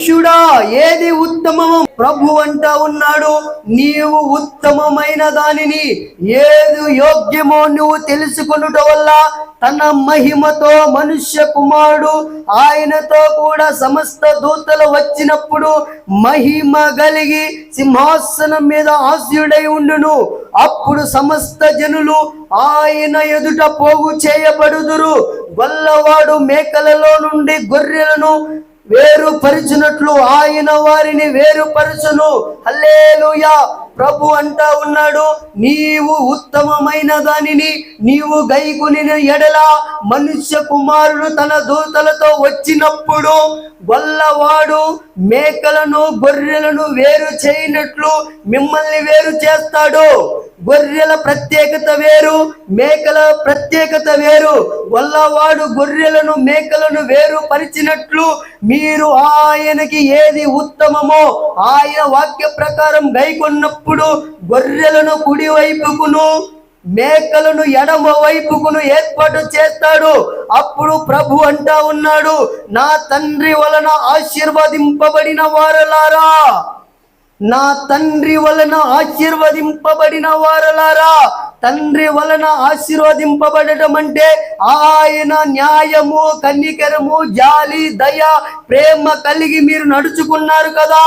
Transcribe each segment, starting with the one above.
మనుష్యుడా ఏది ఉత్తమము ప్రభు అంట ఉన్నాడు. నీవు ఉత్తమమైన దానిని ఏది యోగ్యమో నువ్వు తెలుసుకొనుట వల్ల తన మహిమతో మనుష్య కుమారుడు ఆయనతో కూడా సమస్త దూతలు వచ్చినప్పుడు మహిమ కలిగి సింహాసనం మీద ఆస్యుడై ఉండును. అప్పుడు సమస్త జనులు ఆయన ఎదుట పోగు చేయబడుదురు. గొల్లవాడు మేకలలో నుండి గొర్రెలను వేరుపరిచినట్లు ఆయన వారిని వేరుపరచును. హల్లేలుయా. ప్రభు అంటా ఉన్నాడు నీవు ఉత్తమమైన దానిని నీవు గైకుని ఎడల మనుష్య కుమారుడు తన దూతలతో వచ్చినప్పుడు గొల్లవాడు మేకలను గొర్రెలను వేరు చేయనట్లు మిమ్మల్ని వేరు చేస్తాడు. గొర్రెల ప్రత్యేకత వేరు మేకల ప్రత్యేకత వేరు. వల్లవాడు గొర్రెలను మేకలను వేరు పరిచినట్లు మీరు ఆయనకి ఏది ఉత్తమమో ఆయన వాక్య ప్రకారం గైకొన్నప్పుడు గొర్రెలను కుడివైపుకును మేకలను ఎడమ వైపుకును ఏర్పాటు చేస్తాడు. అప్పుడు ప్రభు అంటా ఉన్నాడు నా తండ్రి వలన ఆశీర్వదింపబడిన వారలారా. నా తండ్రి వలన ఆశీర్వదింపబడిన వారలారా. తండ్రి వలన ఆశీర్వదింపబడటం అంటే ఆయన న్యాయము కన్నికరము జాలి దయ ప్రేమ కలిగి మీరు నడుచుకున్నారు కదా.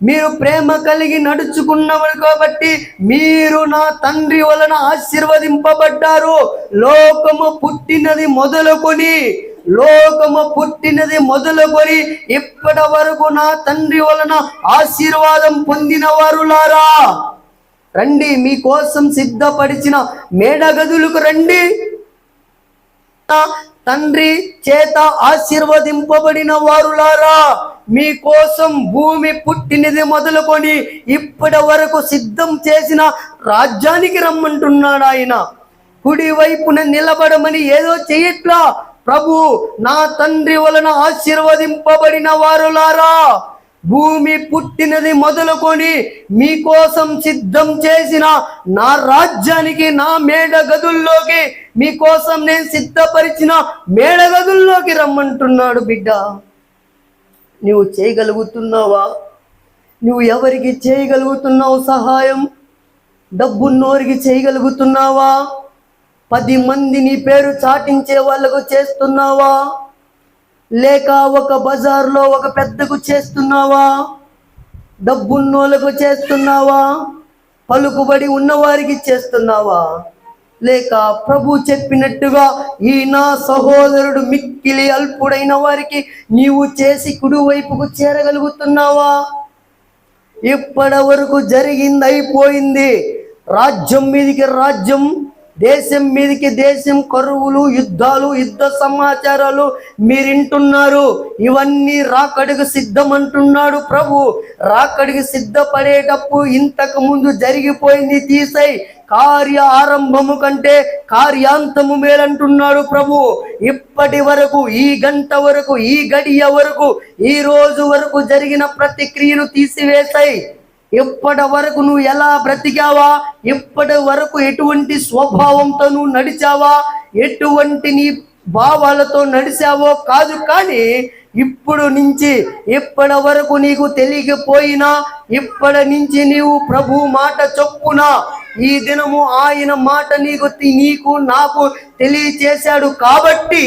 మీరు ప్రేమ కలిగి నడుచుకున్నవారు కాబట్టి మీరు నా తండ్రి వలన ఆశీర్వదింపబడ్డారు. లోకము పుట్టినది మొదలుకొని లోకము పుట్టినది మొదలుకొని ఇప్పటి వరకు నా తండ్రి వలన ఆశీర్వాదం పొందిన వారులారా. రండి మీకోసం సిద్ధపరిచిన మేడగదులకు రండి. తండ్రి చేత ఆశీర్వదింపబడిన వారులారా మీకోసం భూమి పుట్టినది మొదలుకొని ఇప్పటి వరకు సిద్ధం చేసిన రాజ్యానికి రమ్మంటున్నాడు ఆయన. కుడి వైపున నిలబడమని ఏదో చేయట్లా ప్రభు నా తండ్రి వలన ఆశీర్వదింపబడిన వారులారా భూమి పుట్టినది మొదలుకొని మీకోసం సిద్ధం చేసిన నా రాజ్యానికి నా మేడ గదుల్లోకి మీకోసం నేను సిద్ధపరిచిన మేడ గదుల్లోకి రమ్మంటున్నాడు బిడ్డ. నువ్వు చేయగలుగుతున్నావా? నువ్వు ఎవరికి చేయగలుగుతున్నావు సహాయం? డబ్బున్నోరికి చేయగలుగుతున్నావా? పది మంది నీ పేరు చాటించే వాళ్ళకు చేస్తున్నావా? లేక ఒక బజార్లో ఒక పెద్దకు చేస్తున్నావా? డబ్బున్నోళ్ళకు చేస్తున్నావా? పలుకుబడి ఉన్నవారికి చేస్తున్నావా? లేక ప్రభు చెప్పినట్టుగా ఈ నా సహోదరుడు మిక్కిలి అల్పుడైన వారికి నీవు చేసి కుడి వైపుకు చేరగలుగుతున్నావా? ఇప్పటి వరకు జరిగింది అయిపోయింది రాజ్యం మీదికి రాజ్యం దేశం మీదికి దేశం కరువులు యుద్ధాలు యుద్ధ సమాచారాలు మీరింటున్నారు. ఇవన్నీ రాకడికి సిద్ధం అంటున్నాడు ప్రభు. రాకడికి సిద్ధపడేటప్పుడు ఇంతకు ముందు జరిగిపోయింది తీసై కార్య ఆరంభము కంటే కార్యాంతము మేలంటున్నాడు ప్రభు. ఇప్పటి వరకు ఈ గంట వరకు ఈ గడియ వరకు ఈ రోజు వరకు జరిగిన ప్రతిక్రియను తీసివేశాయి ఇప్పటి వరకు నువ్వు ఎలా బ్రతికావా? ఇప్పటి వరకు ఎటువంటి స్వభావంతో నువ్వు నడిచావా? ఎటువంటి నీ భావాలతో నడిచావో కాదు కానీ ఇప్పుడు నుంచి ఇప్పటి వరకు నీకు తెలియకపోయినా ఇప్పటి నుంచి నీవు ప్రభు మాట చొప్పున ఈ దినము ఆయన మాట నీకు నీకు నాకు తెలియచేశాడు కాబట్టి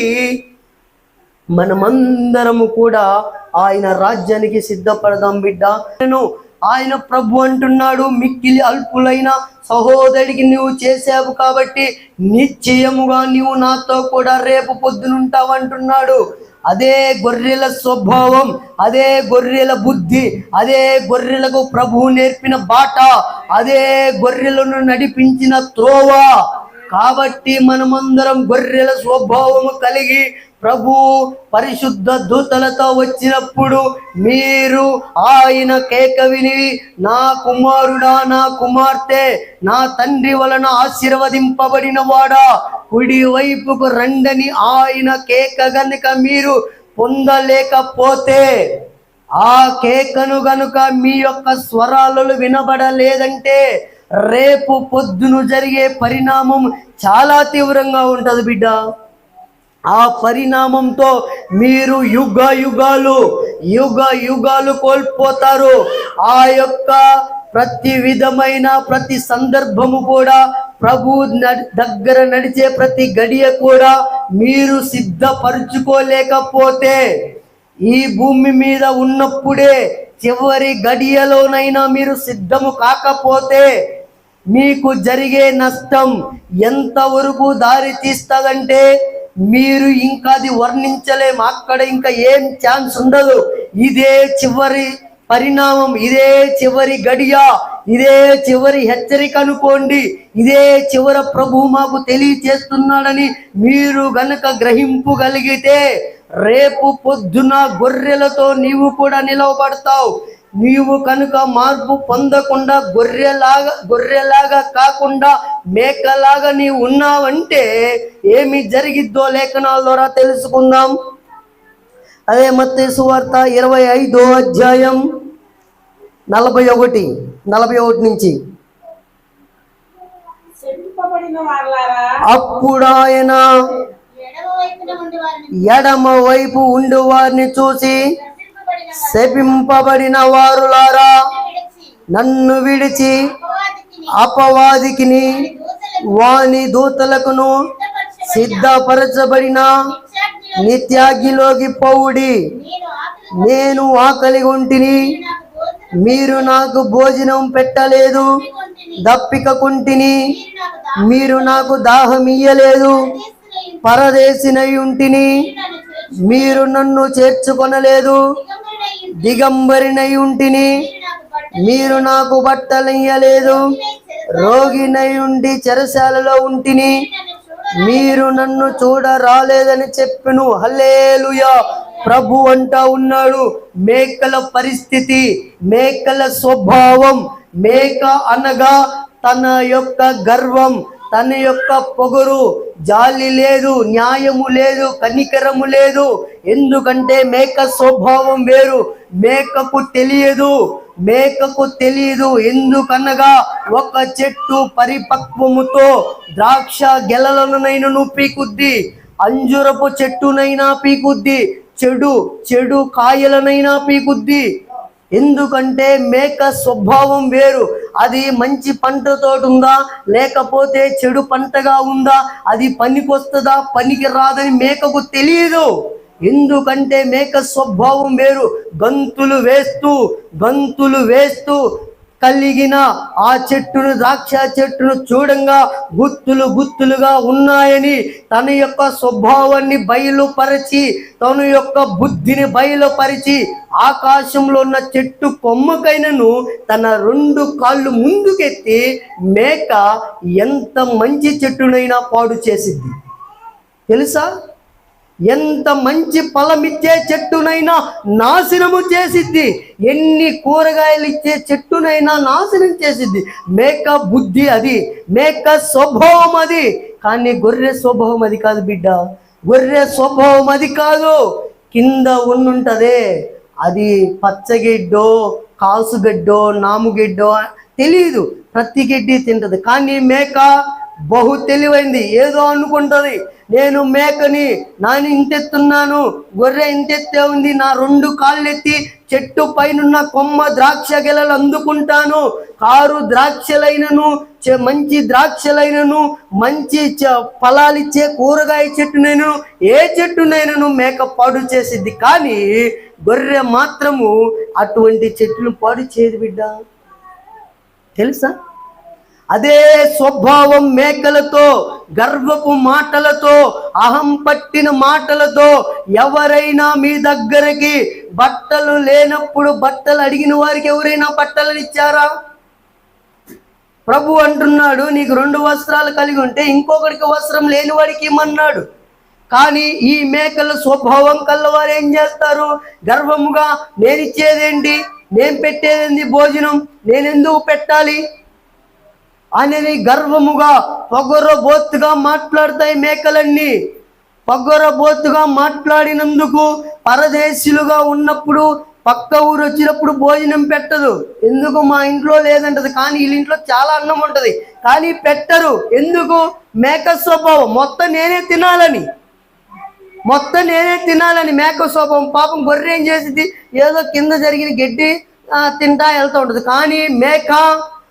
మనమందరము కూడా ఆయన రాజ్యానికి సిద్ధపడదాం బిడ్డ. నేను ఆయన ప్రభు అంటున్నాడు మిక్కిలి అల్పులైన సహోదరికి నువ్వు చేసావు కాబట్టి నిశ్చయముగా నీవు నాతో కూడా రేపు పొద్దునుంటావు అంటున్నాడు. అదే గొర్రెల స్వభావం అదే గొర్రెల బుద్ధి అదే గొర్రెలకు ప్రభువు నేర్పిన బాట అదే గొర్రెలను నడిపించిన త్రోవ. కాబట్టి మనమందరం గొర్రెల స్వభావము కలిగి ప్రభు పరిశుద్ధ దూతలతో వచ్చినప్పుడు మీరు ఆయన కేక విని నా కుమారుడా నా కుమార్తె నా తండ్రి వలన ఆశీర్వదింపబడిన వాడా కుడి వైపుకు రండని ఆయన కేక గనుక మీరు పొందలేకపోతే ఆ కేకను గనుక మీ యొక్క స్వరాలు వినబడలేదంటే రేపు పొద్దును జరిగే పరిణామం చాలా తీవ్రంగా ఉంటుంది బిడ్డ. ఆ పరిణామంతో మీరు యుగ యుగాలు యుగ యుగాలు కోల్పోతారు. ఆ యొక్క ప్రతి విధమైన ప్రతి సందర్భము కూడా ప్రభు దగ్గర నడిచే ప్రతి గడియ కూడా మీరు సిద్ధపరుచుకోలేకపోతే ఈ భూమి మీద ఉన్నప్పుడే చివరి గడియలోనైనా మీరు సిద్ధము కాకపోతే మీకు జరిగే నష్టం ఎంతవరకు దారి తీస్తుందంటే మీరు ఇంకా అది వర్ణించలేం అక్కడ ఇంకా ఏం ఛాన్స్ ఉండదు. ఇదే చివరి పరిణామం ఇదే చివరి గడియ ఇదే చివరి హెచ్చరిక అనుకోండి. ఇదే చివర ప్రభు మాకు తెలియచేస్తున్నాడని మీరు గనక గ్రహింపుగలిగితే రేపు పొద్దున గొర్రెలతో నీవు కూడా నిలవబడతావు. నీవు కనుక మార్పు పొందకుండా గొర్రెలాగా గొర్రెలాగా కాకుండా మేకలాగా నీవు ఉన్నావంటే ఏమి జరిగిద్దో లేఖనాల ద్వారా తెలుసుకుందాం. అదే మత్తయి సువార్త ఇరవై ఐదో అధ్యాయం నలభై ఒకటి నలభై ఒకటి నుంచి. అప్పుడు ఆయన ఎడమ వైపు ఉండి వారిని చూసి శపింపబడిన వారులారా నన్ను విడిచి అపవాదికిని వాని దూతలకును సిద్ధపరచబడిన నిత్యాగిలోకి నిత్యాగ్నిలోకి పౌడి నేను ఆకలి ఉంటిని మీరు నాకు భోజనం పెట్టలేదు. దప్పిక కుంటిని మీరు నాకు దాహం ఇయ్యలేదు. పరదేశినయుంటిని ఉంటిని మీరు నన్ను చేర్చుకొనలేదు. దిగంబరినై ఉంటిని మీరు నాకు బట్టలు మీరు చెరసాలలో రోగినై ఉండి చెరసాలలో ఉంటిని. మీరు నన్ను చూడ రాలేదని హల్లేలుయా! ప్రభు అంటా ఉన్నాడు. మేకల పరిస్థితి మేకల స్వభావం మేక అనగా తన యొక్క గర్వం. తన యొక్క పొగరు జాలి లేదు న్యాయము లేదు కనికరము లేదు. ఎందుకంటే మేక స్వభావం వేరు మేకకు తెలియదు మేకకు తెలియదు. ఎందుకనగా ఒక చెట్టు పరిపక్వముతో ద్రాక్ష గెలలనైనను పీకుద్ది అంజురపు చెట్టునైనా పీకుద్ది చెడు చెడు కాయలనైనా పీకుద్ది. ఎందుకంటే మేక స్వభావం వేరు అది మంచి పంటతో ఉందా? లేకపోతే చెడు పంటగా ఉందా? అది పనికొస్తుందా? పనికి రాదని మేకకు తెలియదు ఎందుకంటే మేక స్వభావం వేరు. గంతులు వేస్తూ గంతులు వేస్తూ కలిగిన ఆ చెట్టును ద్రాక్ష చెట్టును చూడంగా గుత్తులు గుత్తులుగా ఉన్నాయని తన యొక్క స్వభావాన్ని బయలుపరిచి తన యొక్క బుద్ధిని బయలుపరిచి ఆకాశంలో ఉన్న చెట్టు కొమ్మకైనను తన రెండు కాళ్ళు ముందుకెత్తి మేక ఎంత మంచి చెట్టునైనా పాడు చేసిద్ది తెలుసా? ఎంత మంచి ఫలమిచ్చే చెట్టునైనా నాశనము చేసిద్ది. ఎన్ని కూరగాయలు ఇచ్చే చెట్టునైనా నాశనం చేసిద్ది. మేక బుద్ధి అది మేక స్వభావం అది. కానీ గొర్రె స్వభావం అది కాదు బిడ్డ. గొర్రె స్వభావం అది కాదు. కింద ఉన్నుంటదే. అది పచ్చగడ్డో కాసుగడ్డో నాముగడ్డో తెలియదు ప్రతి గడ్డి తింటది. కానీ మేక బహు తెలివైంది. ఏదో అనుకుంటది. నేను మేకని నాని ఇంతెత్తున్నాను గొర్రె ఇంతెత్తే ఉంది. నా రెండు కాళ్ళెత్తి చెట్టు పైనున్న కొమ్మ ద్రాక్ష గెలలు అందుకుంటాను. కారు ద్రాక్షలైనను మంచి ద్రాక్షలైనను మంచి చ- ఫలాలిచ్చే కూరగాయ చెట్టునైనా ఏ చెట్టునైనను మేక పాడు చేసిద్ది. కానీ గొర్రె మాత్రము అటువంటి చెట్లు పాడు చేయదు బిడ్డ. తెలుసా? అదే స్వభావం మేకలతో గర్వపు మాటలతో అహం పట్టిన మాటలతో ఎవరైనా మీ దగ్గరకి బట్టలు లేనప్పుడు బట్టలు అడిగిన వారికి ఎవరైనా బట్టలు ఇచ్చారా? ప్రభు అంటున్నాడు నీకు రెండు వస్త్రాలు కలిగి ఉంటే ఇంకొకరికి వస్త్రం లేని వాడికి ఇమ్మన్నాడు. కానీ ఈ మేకల స్వభావం కల్లవారు ఏం చేస్తారు? గర్వముగా నేనిచ్చేదేంటి? నేను పెట్టేదేంటి భోజనం? నేను ఎందుకు పెట్టాలి? అనేది గర్వముగా పొగరబోతుగా మాట్లాడతాయి మేకలన్నీ. పొగరబోతుగా మాట్లాడినందుకు పరదేశీలుగా ఉన్నప్పుడు పక్క ఊరు వచ్చినప్పుడు భోజనం పెట్టదు. ఎందుకు? మా ఇంట్లో లేదంటది. కానీ వీళ్ళ ఇంట్లో చాలా అన్నం ఉంటుంది. కానీ పెట్టరు. ఎందుకు? మేక స్వభావం. మొత్తం నేనే తినాలని. మొత్తం నేనే తినాలని మేక స్వభావం. పాపం గొర్రె ఏం చేసింది? ఏదో కింద జరిగిన గడ్డి తింటా వెళ్తూ ఉంటుంది. కానీ మేక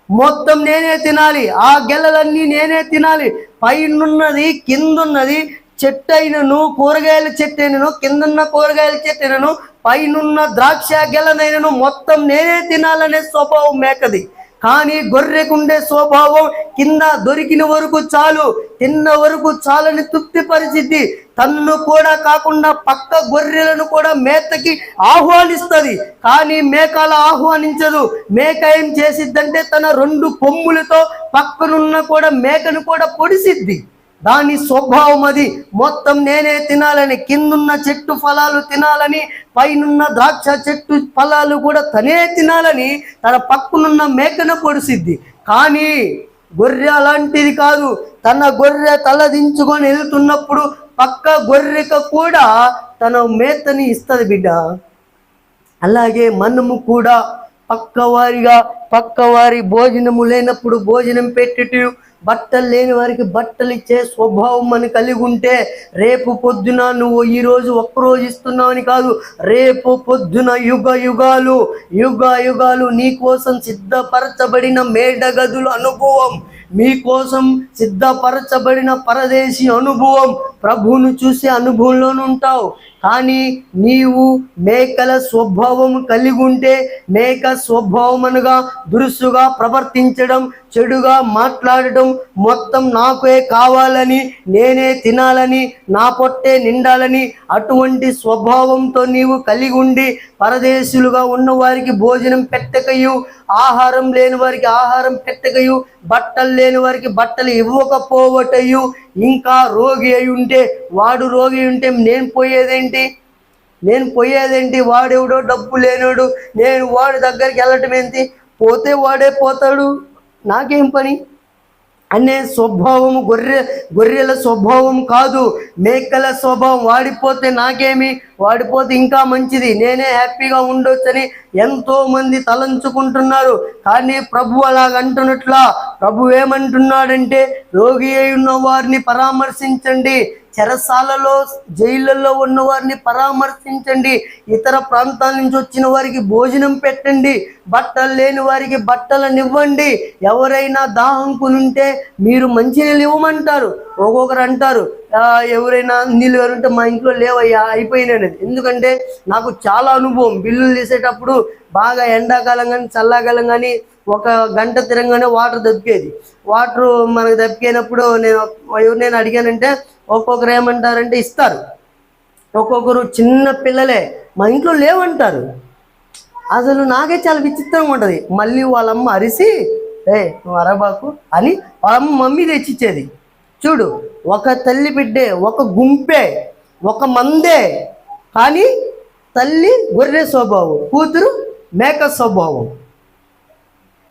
మొత్తం నేనే తినాలి ఆ గెల్లలన్నీ నేనే తినాలి. పైనున్నది కిందున్నది చెట్టు అయినను కూరగాయల చెట్టు అయినను కిందున్న కూరగాయల చెట్టు అయినను పైనున్న ద్రాక్ష గెలనైనను మొత్తం నేనే తినాలనే స్వభావం మేకది. కానీ గొర్రెకుండే స్వభావం కింద దొరికిన వరకు చాలు తిన్న వరకు చాలని తృప్తి పరిస్థితి తన్ను కూడా కాకుండా పక్క గొర్రెలను కూడా మేతకి ఆహ్వానిస్తుంది. కానీ మేకల ఆహ్వానించదు. మేక ఏం చేసిద్దంటే తన రెండు కొమ్ములతో పక్కనున్న కూడా మేకను కూడా పొడిసిద్ది. దాని స్వభావం అది. మొత్తం నేనే తినాలని కిందున్న చెట్టు ఫలాలు తినాలని పైనున్న ద్రాక్ష చెట్టు ఫలాలు కూడా తనే తినాలని తన పక్కనున్న మేకను పొడిసిద్ది. కానీ గొర్రె అలాంటిది కాదు. తన గొర్రె తలదించుకొని వెళ్తున్నప్పుడు పక్క గొర్రెక కూడా తన మేతని ఇస్తుంది బిడ్డ. అలాగే మనము కూడా పక్కవారిగా పక్కవారి భోజనము లేనప్పుడు భోజనం పెట్టి బట్టలు లేని వారికి బట్టలు ఇచ్చే స్వభావం అని కలిగి ఉంటే రేపు పొద్దున నువ్వు ఈ రోజు ఒక్కరోజు ఇస్తున్నావని కాదు రేపు పొద్దున యుగ యుగాలు యుగ యుగాలు నీకోసం సిద్ధపరచబడిన మేడగదుల అనుభవం మీకోసం సిద్ధపరచబడిన పరదేశీ అనుభవం ప్రభువును చూసే అనుభవంలోనే ఉంటావు కానీ నీవు మేకల స్వభావం కలిగి ఉంటే మేక స్వభావం అనగా దురుసుగా ప్రవర్తించడం చెడుగా మాట్లాడటం మొత్తం నాకే కావాలని నేనే తినాలని నా పొట్టే నిండాలని అటువంటి స్వభావంతో నీవు కలిగి ఉండి పరదేశులుగా ఉన్న వారికి భోజనం పెట్టకయు ఆహారం లేని వారికి ఆహారం పెట్టకయు బట్టలు లేని వారికి బట్టలు ఇవ్వకపోవటయు ఇంకా రోగి అయి ఉంటే వాడు రోగి ఉంటే నేను పోయేదేంటి? నేను పోయేదేంటి? వాడెవడో డబ్బు లేనోడు నేను వాడి దగ్గరికి వెళ్ళటం ఏంటి? పోతే వాడే పోతాడు. నాకేం పని? అనే స్వభావం గొర్రె గొర్రెల స్వభావం కాదు. మేకల స్వభావం వాడిపోతే నాకేమి? వాడిపోతే ఇంకా మంచిది. నేనే హ్యాపీగా ఉండొచ్చని ఎంతో మంది తలంచుకుంటున్నారు. కానీ ప్రభు అలాగంటున్నట్లా ప్రభు ఏమంటున్నాడంటే రోగి అయి ఉన్న వారిని పరామర్శించండి. చెరసాలలో జైళ్ళల్లో ఉన్న వారిని పరామర్శించండి. ఇతర ప్రాంతాల నుంచి వచ్చిన వారికి భోజనం పెట్టండి. బట్టలు లేని వారికి బట్టలనివ్వండి. ఎవరైనా దాహంకునుంటే మీరు మంచినీళ్ళు ఇవ్వమంటారు. ఒక్కొక్కరు అంటారు ఎవరైనా నీళ్ళు ఎవరుంటే మా ఇంట్లో లేవయ్యా అయిపోయినాయి ఎందుకంటే నాకు చాలా అనుభవం. బిల్లులు తీసేటప్పుడు బాగా ఎండాకాలం కానీ చల్లాకాలం కానీ ఒక గంట తిరగగానే వాటర్ దప్పికేది వాటర్ మనకు దప్పికైనప్పుడు నేను ఎవరినైనా అడిగానంటే ఒక్కొక్కరు ఏమంటారంటే ఇస్తారు. ఒక్కొక్కరు చిన్న పిల్లలే మా ఇంట్లో లేవంటారు. అసలు నాకే చాలా విచిత్రంగా ఉంటుంది. మళ్ళీ వాళ్ళమ్మ అరిసి ఏ నువ్వు అరబాకు అని వాళ్ళమ్మ మమ్మీ తెచ్చిచ్చేది. చూడు ఒక తల్లి బిడ్డే ఒక గుంపే ఒక మందే. కానీ తల్లి గొర్రె స్వభావం కూతురు మేక స్వభావం.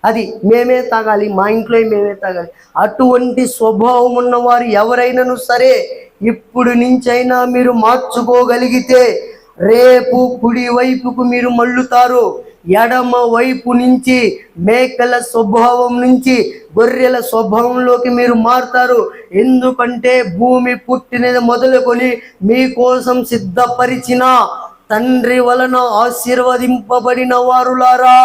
అది మేమే తాగాలి మా ఇంట్లో మేమే తాగాలి. అటువంటి స్వభావం ఉన్నవారు ఎవరైనాను సరే ఇప్పుడు నుంచైనా మీరు మార్చుకోగలిగితే రేపు కుడి వైపుకు మీరు మళ్ళుతారు. ఎడమ వైపు నుంచి మేకల స్వభావం నుంచి గొర్రెల స్వభావంలోకి మీరు మారుతారు. ఎందుకంటే భూమి పుట్టినది మొదలుకొని మీకోసం సిద్ధపరిచిన తండ్రి వలన ఆశీర్వదింపబడిన వారులారా.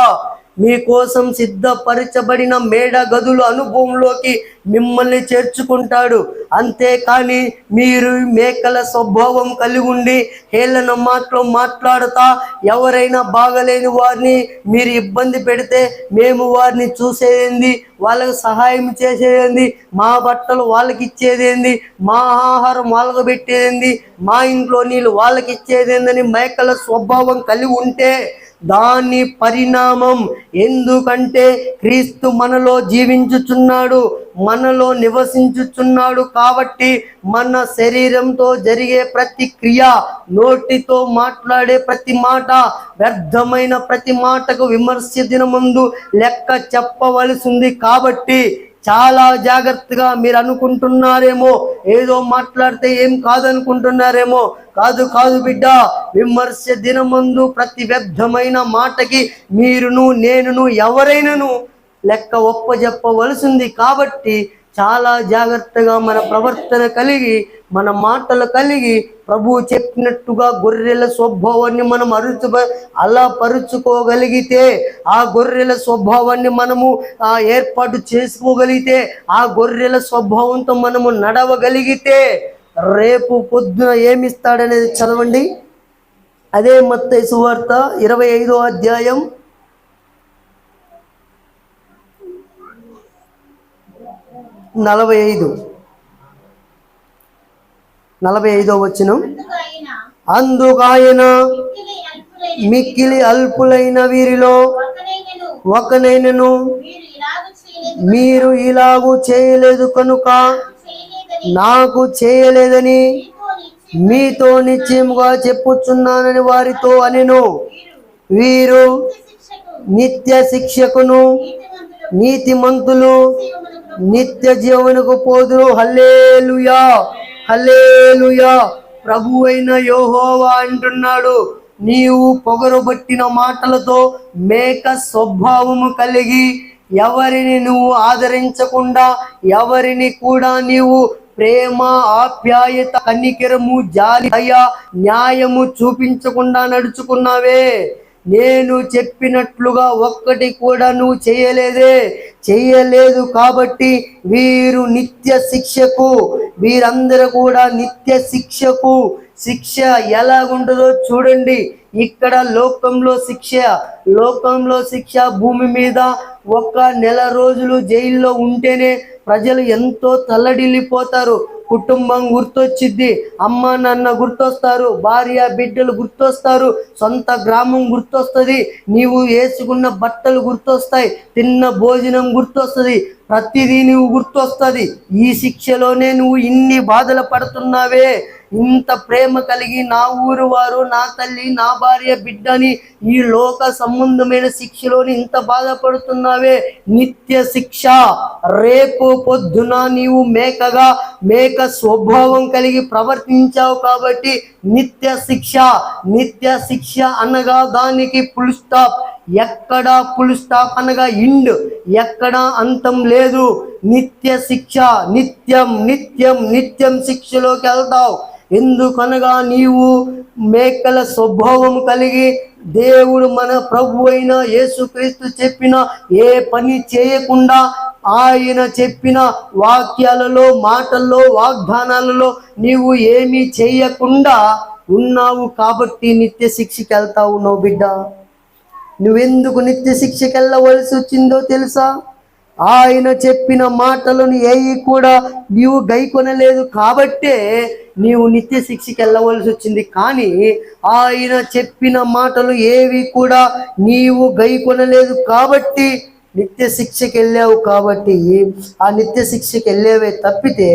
మీకోసం సిద్ధపరచబడిన మేడ గదుల అనుభవంలోకి మిమ్మల్ని చేర్చుకుంటాడు. అంతేకాని మీరు మేకల స్వభావం కలిగి ఉండి హేళన మాటలు మాట్లాడుతా ఎవరైనా బాగలేని వారిని మీరు ఇబ్బంది పెడితే మేము వారిని చూసేదేంది? వాళ్ళకి సహాయం చేసేదేంది? మా బట్టలు వాళ్ళకి ఇచ్చేదేంది మా ఆహారం వాళ్ళకు పెట్టేదేంది మా ఇంట్లో నీళ్ళు వాళ్ళకి ఇచ్చేదేందని మేకల స్వభావం కలిగి ఉంటే దాని పరిణామం ఎందుకంటే క్రీస్తు మనలో జీవించుచున్నాడు మనలో నివసించుచున్నాడు కాబట్టి మన శరీరంతో జరిగే ప్రతి క్రియ నోటితో మాట్లాడే ప్రతి మాట వ్యర్థమైన ప్రతి మాటకు విమర్శ దినముందు లెక్క చెప్పవలసింది కాబట్టి చాలా జాగ్రత్తగా మీరు అనుకుంటున్నారేమో. ఏదో మాట్లాడితే ఏం కాదనుకుంటున్నారేమో. కాదు కాదు బిడ్డ విమర్శ దినమందు ప్రతి వ్యర్థమైన మాటకి మీరును నేనును ఎవరైనాను లెక్క ఒప్పజెప్పవలసింది. కాబట్టి చాలా జాగ్రత్తగా మన ప్రవర్తన కలిగి మన మాటలు కలిగి ప్రభువు చెప్పినట్టుగా గొర్రెల స్వభావాన్ని మనం అరుచు అలా పరుచుకోగలిగితే ఆ గొర్రెల స్వభావాన్ని మనము ఏర్పాటు చేసుకోగలిగితే ఆ గొర్రెల స్వభావంతో మనము నడవగలిగితే రేపు పొద్దున ఏమిస్తాడనేది చదవండి. అదే మత్త సువార్త ఇరవై ఐదో అధ్యాయం. నలభై ఐదు. నలభై ఐదో వచ్చిన అందుకు ఆయన అందుకు ఆయన మిక్కిలి అల్పులైన వీరిలో ఒకనైనను మీరు ఇలాగ చేయలేదు. కనుక నాకు చేయలేదని మీతో నిశ్చయం మీతో నిశ్చయముగా చెప్పుచున్నానని వారితో అనెను. వీరు నిత్య శిక్షకును నీతిమంతులు నీతిమంతులు జీవమునకు నిత్య జీవనకు పోదురు. హల్లేలుయా. హల్లేలుయా. ప్రభు అయిన యోహోవా అంటున్నాడు నీవు పొగరుబట్టిన మాటలతో మేక స్వభావము కలిగి ఎవరిని నువ్వు ఆదరించకుండా ఎవరిని కూడా నీవు ప్రేమ ఆప్యాయత కన్నికెరము జాలి దయ న్యాయము చూపించకుండా నడుచుకున్నావే. నేను చెప్పినట్లుగా ఒక్కటి కూడా నువ్వు చేయలేదే. చేయలేదు కాబట్టి వీరు నిత్య శిక్షకు వీరందరూ కూడా నిత్య శిక్షకు. శిక్ష ఎలాగుంటుందో చూడండి. ఇక్కడ లోకంలో శిక్ష లోకంలో శిక్ష భూమి మీద ఒక నెల రోజులు జైల్లో ఉంటేనే ప్రజలు ఎంతో తల్లడిల్లిపోతారు. కుటుంబం గుర్తొచ్చిద్ది. అమ్మ నాన్న గుర్తొస్తారు. భార్య బిడ్డలు గుర్తొస్తారు. సొంత గ్రామం గుర్తొస్తుంది. నీవు వేసుకున్న బట్టలు గుర్తొస్తాయి. తిన్న భోజనం గుర్తొస్తుంది. ప్రతిదీ నువ్వు గుర్తొస్తుంది. ఈ శిక్షలోనే నువ్వు ఇన్ని బాధలు పడుతున్నావే. ఇంత ప్రేమ కలిగి నా ఊరు వారు నా తల్లి నా భార్య బిడ్డని ఈ లోక సంబంధమైన శిక్షలోని ఇంత బాధపడుతున్నావే నిత్య శిక్ష. రేపు పొద్దున నీవు మేకగా మేక స్వభావం కలిగి ప్రవర్తించావు కాబట్టి నిత్య శిక్ష నిత్య శిక్ష అనగా దానికి ఫుల్ స్టాప్ ఎక్కడ ఫుల్ స్టాప్ అనగా ఇండ్ ఎక్కడ అంతం లేదు. నిత్య శిక్ష నిత్యం నిత్యం నిత్యం శిక్షలోకి వెళ్తావు. ఎందుకనగా నీవు మేకల స్వభావం కలిగి దేవుడు మన ప్రభు అయిన యేసుక్రీస్తు చెప్పిన ఏ పని చేయకుండా ఆయన చెప్పిన వాక్యాలలో మాటల్లో వాగ్దానాలలో నీవు ఏమీ చేయకుండా ఉన్నావు కాబట్టి నిత్య శిక్షకి వెళ్తా ఉన్నావు బిడ్డ. నువ్వెందుకు నిత్య శిక్షకి వెళ్ళవలసి వచ్చిందో తెలుసా? ఆయన చెప్పిన మాటలను ఏవి కూడా నీవు గైకొనలేదు కాబట్టే నీవు నిత్య శిక్షకి వెళ్ళవలసి వచ్చింది. కానీ ఆయన చెప్పిన మాటలు ఏవి కూడా నీవు గైకొనలేదు కాబట్టి నిత్య శిక్షకి వెళ్ళావు కాబట్టి ఆ నిత్య శిక్షకి వెళ్ళేవే తప్పితే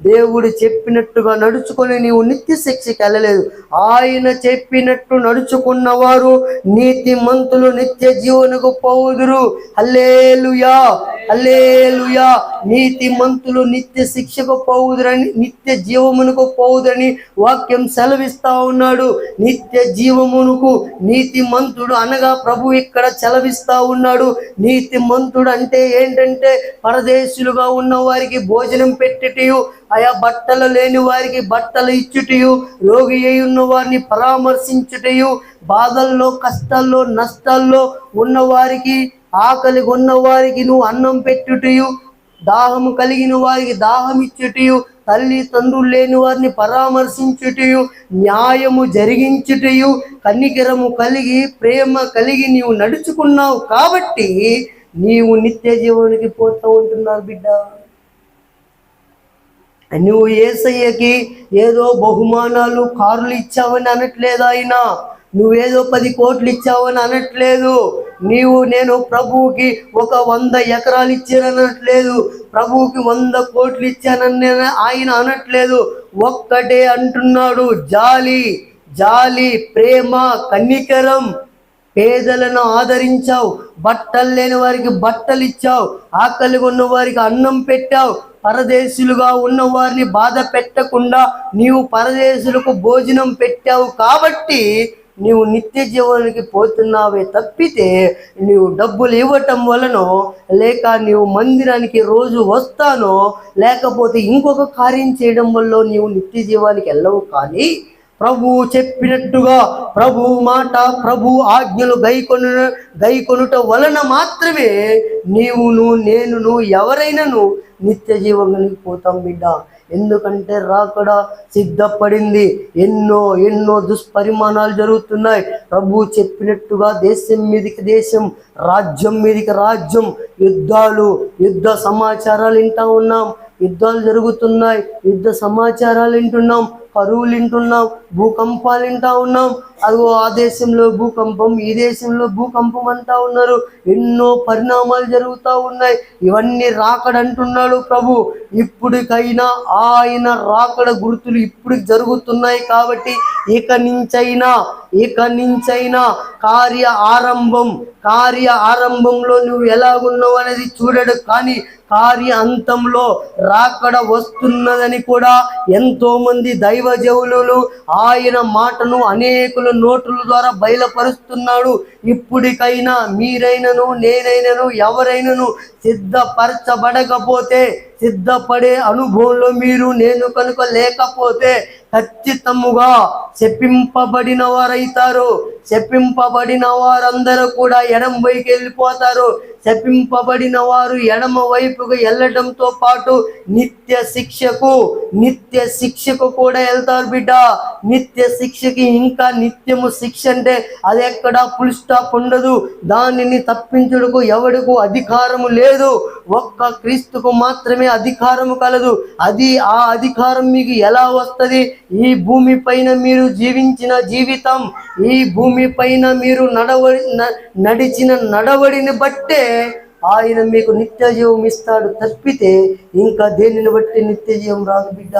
దేవుడు చెప్పినట్టుగా నడుచుకొని నీవు నిత్య శిక్షకి వెళ్ళలేదు. ఆయన చెప్పినట్టు నడుచుకున్నవారు నీతి మంతులు నిత్య జీవనకు పోదురు అల్లేలుయా అల్లేలుయా నీతి మంతులు నిత్య శిక్షకు పోవుదురని నిత్య జీవమునకు పోవుదని వాక్యం సెలవిస్తా ఉన్నాడు. నిత్య జీవమునకు నీతి మంతుడు అనగా ప్రభు ఇక్కడ సెలవిస్తా ఉన్నాడు. నీతి మంతుడు అంటే ఏంటంటే పరదేశులుగా ఉన్న వారికి భోజనం పెట్టటయు ఆయా బట్టలు లేని వారికి బట్టలు ఇచ్చుటయు రోగి అయి ఉన్న వారిని పరామర్శించుటయు బాధల్లో కష్టాల్లో నష్టాల్లో ఉన్నవారికి ఆకలి ఉన్న వారికి నువ్వు అన్నం పెట్టుటయు దాహము కలిగిన వారికి దాహం ఇచ్చుటయు తల్లి తండ్రులు లేని వారిని పరామర్శించుటయు న్యాయము జరిగించుటయు కన్నికరము కలిగి ప్రేమ కలిగి నీవు నడుచుకున్నావు కాబట్టి నీవు నిత్య జీవునికి పోతూ ఉంటున్నావు బిడ్డ. నువ్వు ఏసయ్యకి ఏదో బహుమానాలు కార్లు ఇచ్చావని అనట్లేదు ఆయన. నువ్వేదో పది కోట్లు ఇచ్చావని అనట్లేదు. నీవు నేను ప్రభువుకి ఒక వంద ఎకరాలు ఇచ్చాననట్లేదు ప్రభువుకి వంద కోట్లు ఇచ్చానని ఆయన అనట్లేదు. ఒక్కటే అంటున్నాడు జాలి జాలి ప్రేమ కన్నికరం. పేదలను ఆదరించావు బట్టలు లేని వారికి బట్టలు ఇచ్చావు ఆకలి ఉన్న వారికి అన్నం పెట్టావు పరదేశులుగా ఉన్న వారిని బాధ పెట్టకుండా నీవు పరదేశులకు భోజనం పెట్టావు కాబట్టి నీవు నిత్య జీవనానికి పోతున్నావే తప్పితే నీవు డబ్బులు ఇవ్వటం వలనో లేక నీవు మందిరానికి రోజు వస్తానో లేకపోతే ఇంకొక కార్యం చేయడం వల్ల నీవు నిత్య జీవానికి వెళ్ళవు కానీ ప్రభు చెప్పినట్టుగా ప్రభు మాట ప్రభు ఆజ్ఞలు గైకొను గైకొనుట వలన మాత్రమే నీవును నేనును ఎవరైనాను నిత్య జీవనానికి పోతాం బిడ్డ. ఎందుకంటే రాకడ సిద్ధపడింది. ఎన్నో ఎన్నో దుష్పరిమాణాలు జరుగుతున్నాయి. ప్రభు చెప్పినట్టుగా దేశం మీదికి దేశం రాజ్యం మీదికి రాజ్యం యుద్ధాలు యుద్ధ సమాచారాలు వింటా ఉన్నాం. యుద్ధాలు జరుగుతున్నాయి. యుద్ధ సమాచారాలు వింటున్నాం. పరువులు వింటున్నాం భూకంపాలు వింటా ఉన్నాం. అదిగో ఆ దేశంలో భూకంపం ఈ దేశంలో భూకంపం అంటా ఉన్నారు. ఎన్నో పరిణామాలు జరుగుతూ ఉన్నాయి. ఇవన్నీ రాకడంటున్నాడు ప్రభు. ఇప్పటికైనా ఆయన రాకడ గుర్తులు ఇప్పుడు జరుగుతున్నాయి కాబట్టి ఇక నుంచైనా ఇక నుంచైనా కార్య ఆరంభం కార్య ఆరంభంలో నువ్వు ఎలాగున్నావు అనేది చూడడు. కానీ కార్య అంతంలో రాకడ వస్తున్నదని కూడా ఎంతోమంది దైవ దైవజవులు ఆయన మాటను అనేకుల నోటుల ద్వారా బయలుపరుస్తున్నాడు. ఇప్పటికైనా మీరైనను నేనైనను ఎవరైనను సిద్ధపరచబడకపోతే సిద్ధపడే అనుభవంలో మీరు నేను కనుక లేకపోతే ఖచ్చితముగా శపింపబడిన వారైతారు. శపింపబడిన వారందరూ కూడా ఎడమ వైపు వెళ్ళిపోతారు. శపింపబడిన వారు ఎడమ వైపుకు వెళ్ళడంతో పాటు నిత్య శిక్షకు నిత్య శిక్షకు కూడా వెళ్తారు బిడ్డ. నిత్య శిక్షకి ఇంకా నిత్యము శిక్ష అంటే అది ఎక్కడా ఫుల్ స్టాప్ ఉండదు. దానిని తప్పించుటకు ఎవడుకు అధికారము లేదు. ఒక్క క్రీస్తుకు మాత్రమే అధికారము కలదు. అది ఆ అధికారం మీకు ఎలా వస్తుంది? ఈ భూమి పైన మీరు జీవించిన జీవితం ఈ భూమి పైన మీరు నడవడి నడిచిన నడవడిని బట్టే ఆయన మీకు నిత్య జీవం ఇస్తాడు. తప్పితే ఇంకా దేనిని బట్టి నిత్య జీవం రాదు బిడ్డ?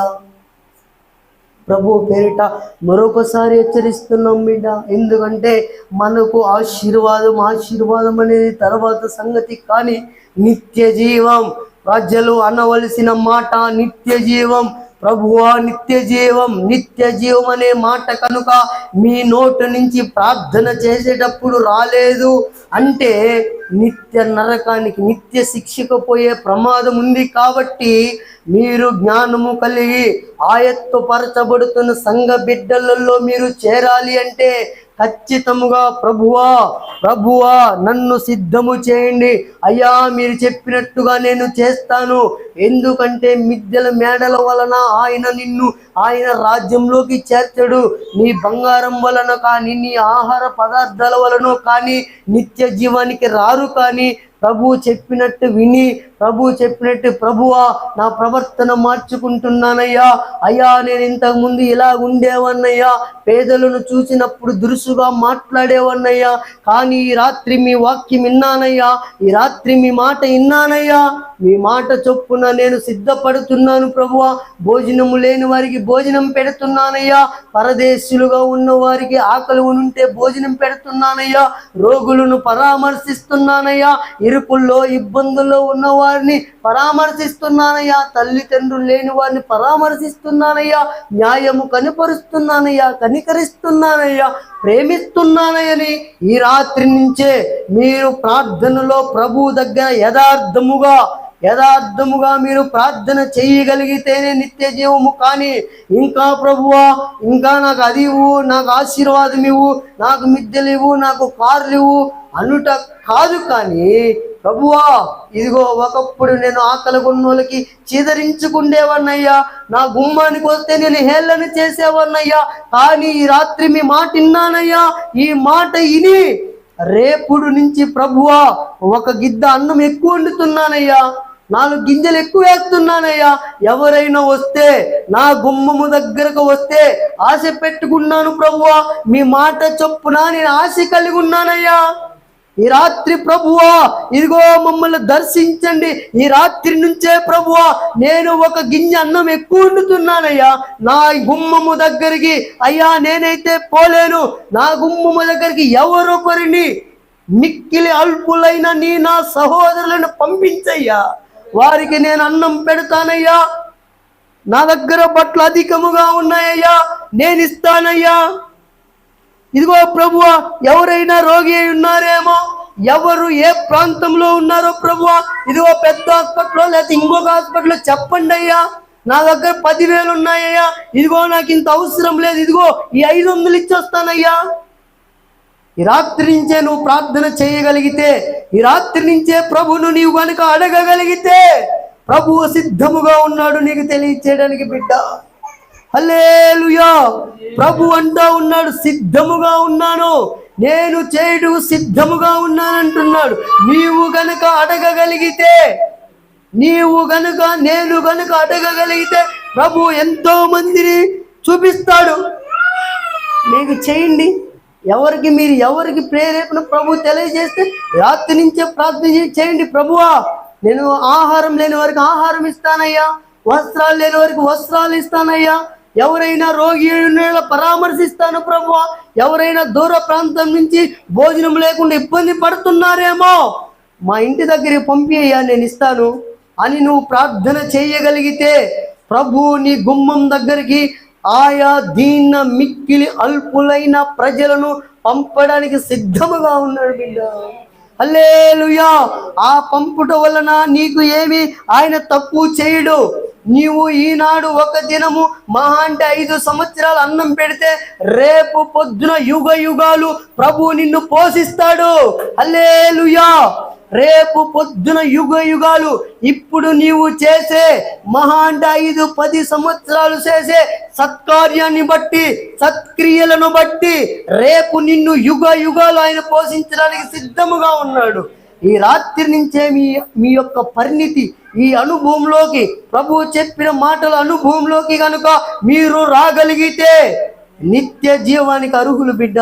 ప్రభు పేరిట మరొకసారి హెచ్చరిస్తున్నాం బిడ్డ. ఎందుకంటే మనకు ఆశీర్వాదం ఆశీర్వాదం అనేది తర్వాత సంగతి కానీ నిత్య జీవం ప్రజలు అనవలసిన మాట నిత్య జీవం. ప్రభువా నిత్య జీవం నిత్య జీవం అనే మాట కనుక మీ నోటు నుంచి ప్రార్థన చేసేటప్పుడు రాలేదు అంటే నిత్య నరకానికి నిత్య శిక్షకు పోయే ప్రమాదం ఉంది కాబట్టి మీరు జ్ఞానము కలిగి ఆయత్తపరచబడుతున్న సంఘ బిడ్డలలో మీరు చేరాలి అంటే ఖచ్చితముగా ప్రభువా ప్రభువా నన్ను సిద్ధము చేయండి. అయ్యా మీరు చెప్పినట్టుగా నేను చేస్తాను. ఎందుకంటే మిద్దెల మేడల వలన ఆయన నిన్ను ఆయన రాజ్యంలోకి చేర్చడు. నీ బంగారం వలన కానీ నీ ఆహార పదార్థాల వలన కానీ నిత్య జీవానికి రారు కానీ ప్రభు చెప్పినట్టు విని ప్రభు చెప్పినట్టు ప్రభువా నా ప్రవర్తన మార్చుకుంటున్నానయ్యా. అయ్యా నేను ఇంతకుముందు ఇలా ఉండేవన్నయ్యా. పేదలను చూసినప్పుడు దురుసుగా మాట్లాడేవన్నయ్యా. కానీ ఈ రాత్రి మీ వాక్యం విన్నానయ్యా. ఈ రాత్రి మీ మాట విన్నానయ్యా. మీ మాట చొప్పున నేను సిద్ధపడుతున్నాను ప్రభువా. భోజనము లేని వారికి భోజనం పెడుతున్నానయ్యా. పరదేశులుగా ఉన్న వారికి ఆకలి ఉంటే భోజనం పెడుతున్నానయ్యా. రోగులను పరామర్శిస్తున్నానయ్యా. ఇరుకుల్లో ఇబ్బందుల్లో ఉన్న వారిని పరామర్శిస్తున్నానయ్యా. తల్లిదండ్రులు లేని వారిని పరామర్శిస్తున్నానయ్యా. న్యాయము కనిపరుస్తున్నానయ్యా. కనికరిస్తున్నానయ్యా. ప్రేమిస్తున్నానయ్యని ఈ రాత్రి నుంచే మీరు ప్రార్థనలో ప్రభు దగ్గర యథార్థముగా యథార్థముగా మీరు ప్రార్థన చేయగలిగితేనే నిత్య జీవము కానీ. ఇంకా ప్రభువా ఇంకా నాకు అది ఇవ్వు నాకు ఆశీర్వాదం ఇవ్వు నాకు మిద్దెలు ఇవ్వు నాకు కార్లు ఇవ్వు అనుట కాదు కానీ ప్రభువా ఇదిగో ఒకప్పుడు నేను ఆకలి కొన్నోళ్ళకి చీదరించుకుండేవన్నయ్యా నా గుమ్మానికి వస్తే నేను హేళన చేసేవన్నయ్యా కానీ ఈ రాత్రి మీ మాట విన్నానయ్యా. ఈ మాట ఇని రేపుడు నుంచి ప్రభువా ఒక గిద్ద అన్నం ఎక్కువ వండుతున్నానయ్యా. నాలుగు గింజలు ఎక్కువ వేస్తున్నానయ్యా. ఎవరైనా వస్తే నా గుమ్మము దగ్గరకు వస్తే ఆశ పెట్టుకున్నాను ప్రభువా. మీ మాట చొప్పున నేను ఆశ కలిగి ఉన్నానయ్యా. ఈ రాత్రి ప్రభువా ఇదిగో మమ్మల్ని దర్శించండి. ఈ రాత్రి నుంచే ప్రభువా నేను ఒక గింజ అన్నం ఎక్కువ వండుతున్నానయ్యా. నా గుమ్మము దగ్గరికి అయ్యా నేనైతే పోలేను. నా గుమ్మము దగ్గరికి ఎవరొకరిని మిక్కిలి అల్పులైన నీ నా సహోదరులను పంపించయ్యా. వారికి నేను అన్నం పెడతానయ్యా. నా దగ్గర బట్టలు అధికముగా ఉన్నాయ్యా. నేను ఇస్తానయ్యా. ఇదిగో ప్రభువా ఎవరైనా రోగి అయి ఉన్నారేమో ఎవరు ఏ ప్రాంతంలో ఉన్నారో ప్రభువా ఇదిగో పెద్ద హాస్పిటల్లో లేకపోతే ఇంకొక హాస్పిటల్లో చెప్పండి అయ్యా నా దగ్గర పదివేలు ఉన్నాయ్యా. ఇదిగో నాకు ఇంత అవసరం లేదు. ఇదిగో ఈ ఐదు వందలు ఇచ్చొస్తానయ్యా. ఈ రాత్రి నుంచే నువ్వు ప్రార్థన చేయగలిగితే ఈ రాత్రి నుంచే ప్రభును నీవు కనుక అడగగలిగితే ప్రభువు సిద్ధముగా ఉన్నాడు నీకు తెలియచేయడానికి బిడ్డ. హల్లేలుయా! ప్రభు అంటా ఉన్నాడు సిద్ధముగా ఉన్నాను నేను చేయడు సిద్ధముగా ఉన్నానంటున్నాడు. నీవు గనుక అడగగలిగితే నీవు గనుక నేను గనుక అడగగలిగితే ప్రభు ఎంతో మందిని చూపిస్తాడు. నీకు చేయండి. ఎవరికి మీరు ఎవరికి ప్రేరేపణ ప్రభు తెలియజేస్తే రాత్రి నుంచే ప్రార్థన చేయండి ప్రభువా. నేను ఆహారం లేని వారికి ఆహారం ఇస్తానయ్యా. వస్త్రాలు లేని వారికి వస్త్రాలు ఇస్తానయ్యా. ఎవరైనా రోగి పరామర్శిస్తాను ప్రభు ఎవరైనా దూర ప్రాంతం నుంచి భోజనం లేకుండా ఇబ్బంది పడుతున్నారేమో. మా ఇంటి దగ్గరికి పంపియ్యా నేను ఇస్తాను అని నువ్వు ప్రార్థన చేయగలిగితే ప్రభు నీ గుమ్మం దగ్గరికి ఆయా దీన మిక్కిలి అల్పులైన ప్రజలను పంపడానికి సిద్ధముగా ఉన్నాడు బిడ్డ. అల్లేలుయా ఆ పంపుట వలన నీకు ఏమి ఆయన తప్పు చేయడు. నీవు ఈనాడు ఒక దినము మహా అంటే ఐదు సంవత్సరాలు అన్నం పెడితే రేపు పొద్దున యుగ యుగాలు ప్రభు నిన్ను పోషిస్తాడు. అల్లేలుయా రేపు పొద్దున యుగ యుగాలు ఇప్పుడు నీవు చేసే మహా అంటే ఐదు పది సంవత్సరాలు చేసే సత్కార్యాన్ని బట్టి సత్క్రియలను బట్టి రేపు నిన్ను యుగ యుగాలు ఆయన పోషించడానికి సిద్ధముగా ఉన్నాడు. ఈ రాత్రి నుంచే మీ మీ యొక్క పరిణితి ఈ అనుభవంలోకి ప్రభు చెప్పిన మాటల అనుభవంలోకి కనుక మీరు రాగలిగితే నిత్య జీవానికి అర్హులు బిడ్డ.